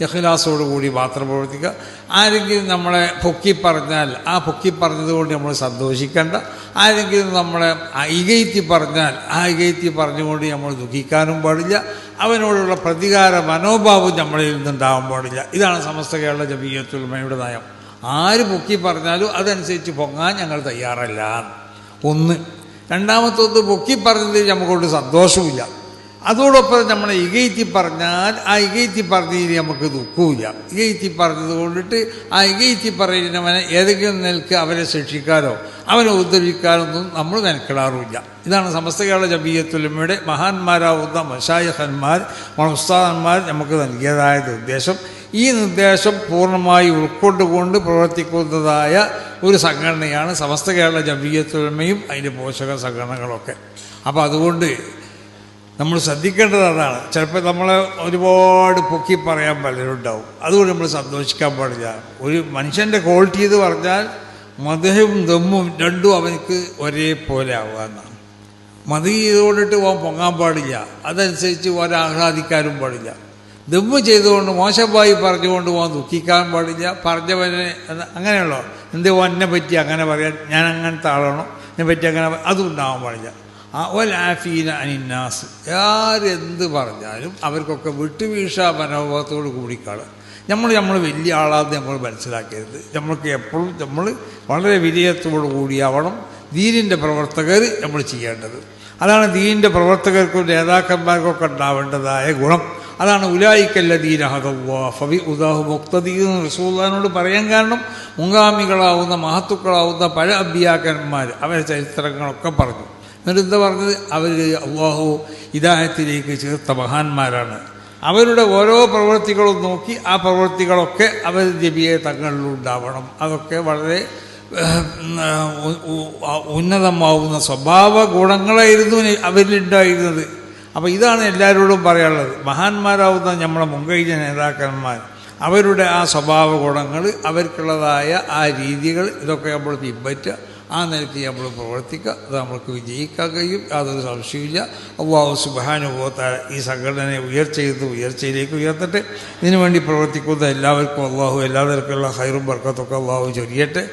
ഇഖ്ലാസോട് കൂടി മാത്രം പ്രവർത്തിക്കുക. ആരെങ്കിലും നമ്മളെ പൊക്കി പറഞ്ഞാൽ ആ പൊക്കി പറഞ്ഞതുകൊണ്ട് നമ്മൾ സന്തോഷിക്കേണ്ട. ആരെങ്കിലും നമ്മളെ ഇകയറ്റി പറഞ്ഞാൽ ആ ഇകയറ്റി പറഞ്ഞുകൊണ്ട് നമ്മൾ ദുഃഖിക്കാനും പാടില്ല. അവനോടുള്ള പ്രതികാര മനോഭാവം നമ്മളിൽ നിന്നുണ്ടാവാൻ പാടില്ല. ഇതാണ് സമസ്ത കേരള ജമീയത്തുൽമയുടെ നയം. ആര് പൊക്കി പറഞ്ഞാലും അതനുസരിച്ച് പൊങ്ങാൻ ഞങ്ങൾ തയ്യാറല്ല. ഒന്ന്. രണ്ടാമത്തത് പൊക്കി പറഞ്ഞതിൽ നമുക്കൊണ്ട് സന്തോഷവുമില്ല അതോടൊപ്പം നമ്മൾ ഇകയറ്റി പറഞ്ഞാൽ ആ ഇകയറ്റി പറഞ്ഞതിൽ നമുക്ക് ദുഃഖമില്ല ഇകയറ്റി പറഞ്ഞത് കൊണ്ടിട്ട് ആ ഇകയറ്റി പറയുന്നവനെ ഏതെങ്കിലും നിലയ്ക്ക് അവരെ ശിക്ഷിക്കാനോ അവനെ ഉദ്ധരിക്കാനൊന്നും നമ്മൾ മെനക്കെടാറുമില്ല. ഇതാണ് സമസ്ത കേരള ജബീയത്തുലമയുടെ മഹാന്മാരാവുന്ന മഷായഹന്മാർ ഉസ്താദന്മാർ നമുക്ക് നൽകിയതായ നിർദ്ദേശം. ഈ നിർദ്ദേശം പൂർണമായി ഉൾക്കൊണ്ടുകൊണ്ട് പ്രവർത്തിക്കുന്നതായ ഒരു സംഘടനയാണ് സമസ്ത കേരള ജബീയത്തുലമ്മയും അതിന്റെ പോഷക സംഘടനകളൊക്കെ. അപ്പോൾ അതുകൊണ്ട് നമ്മൾ ശ്രദ്ധിക്കേണ്ടത് അതാണ്. ചിലപ്പോൾ നമ്മൾ ഒരുപാട് പൊക്കി പറയാൻ പലരുണ്ടാവും. അതുകൊണ്ട് നമ്മൾ സന്തോഷിക്കാൻ പാടില്ല. ഒരു മനുഷ്യന്റെ ക്വാളിറ്റി എന്ന് പറഞ്ഞാൽ മതവും ദമ്മും രണ്ടും അവനക്ക് ഒരേപോലെ ആവുക എന്നാണ്. മതി ചെയ്തുകൊണ്ടിട്ട് പോകാൻ പൊങ്ങാൻ പാടില്ല. അതനുസരിച്ച് ഒരാഹ്ലാദിക്കാനും പാടില്ല. ദമ്മ് ചെയ്തുകൊണ്ട് മോശമായി പറഞ്ഞുകൊണ്ട് പോകാൻ ദുഃഖിക്കാൻ പാടില്ല. പറഞ്ഞവനെ അങ്ങനെയുള്ളോ? എന്തേ എന്നെ പറ്റി അങ്ങനെ പറയാൻ? ഞാൻ അങ്ങനത്തെ ആളാണോ? എന്നെ പറ്റി അങ്ങനെ അതും ഉണ്ടാവാൻ പാടില്ല. ആഫീന അനിന്നാസ്. ആരെന്ത് പറഞ്ഞാലും അവർക്കൊക്കെ വിട്ടുവീഴ്ച മനോഭാവത്തോട് കൂടിക്കാണ്. നമ്മൾ നമ്മൾ വലിയ ആളാന്ന് നമ്മൾ മനസ്സിലാക്കരുത്. നമ്മൾക്ക് എപ്പോഴും നമ്മൾ വളരെ വിനയത്തോടു കൂടിയാവണം ദീനിന്റെ പ്രവർത്തകർ നമ്മൾ ചെയ്യേണ്ടത്. അതാണ് ദീനിന്റെ പ്രവർത്തകർക്കും നേതാക്കന്മാർക്കൊക്കെ ഉണ്ടാവേണ്ടതായ ഗുണം. അതാണ് ഉലായിക്കല്ല ദീനഹദവി ഉദാഹു മുക്തദീന്ന് റസൂദാനോട് പറയാൻ കാരണം മുങ്കാമികളാവുന്ന മഹത്തുക്കളാവുന്ന പല അബ്യാക്കന്മാർ അവരുടെ ചരിത്രങ്ങളൊക്കെ പറഞ്ഞു. എന്നിട്ട് എന്താ പറഞ്ഞത്? അവർ അള്ളാഹു ഇദാഹത്തിലേക്ക് ചേർത്ത മഹാന്മാരാണ്. അവരുടെ ഓരോ പ്രവൃത്തികളും നോക്കി ആ പ്രവൃത്തികളൊക്കെ അവർ ജബിയെ തങ്ങളിലുണ്ടാവണം. അതൊക്കെ വളരെ ഉന്നതമാവുന്ന സ്വഭാവ ഗുണങ്ങളായിരുന്നു അവരിലുണ്ടായിരുന്നത്. അപ്പോൾ ഇതാണ് എല്ലാവരോടും പറയാനുള്ളത്. മഹാന്മാരാവുന്ന നമ്മളെ മുൻകഴിഞ്ഞ നേതാക്കന്മാർ അവരുടെ ആ സ്വഭാവ ഗുണങ്ങൾ അവർക്കുള്ളതായ ആ രീതികൾ ഇതൊക്കെ നമ്മൾ പിൻപറ്റുക. ആ നിലയ്ക്ക് നമ്മൾ പ്രവർത്തിക്കുക അത് നമ്മൾക്ക് വിജയിക്കാൻ കഴിയും യാതൊരു സംശയമില്ല അള്ളാഹു സുബാനുഭവത്താൽ ഈ സംഘടനയെ ഉയർച്ചയിൽ ഉയർച്ചയിലേക്ക് ഉയർത്തട്ടെ. ഇതിനുവേണ്ടി പ്രവർത്തിക്കുന്ന എല്ലാവർക്കും അള്ളാഹു എല്ലാ തരത്തിലുള്ള ഹൈറും ബർക്കത്തൊക്കെ അള്ളാഹു ചൊരിയട്ടെ.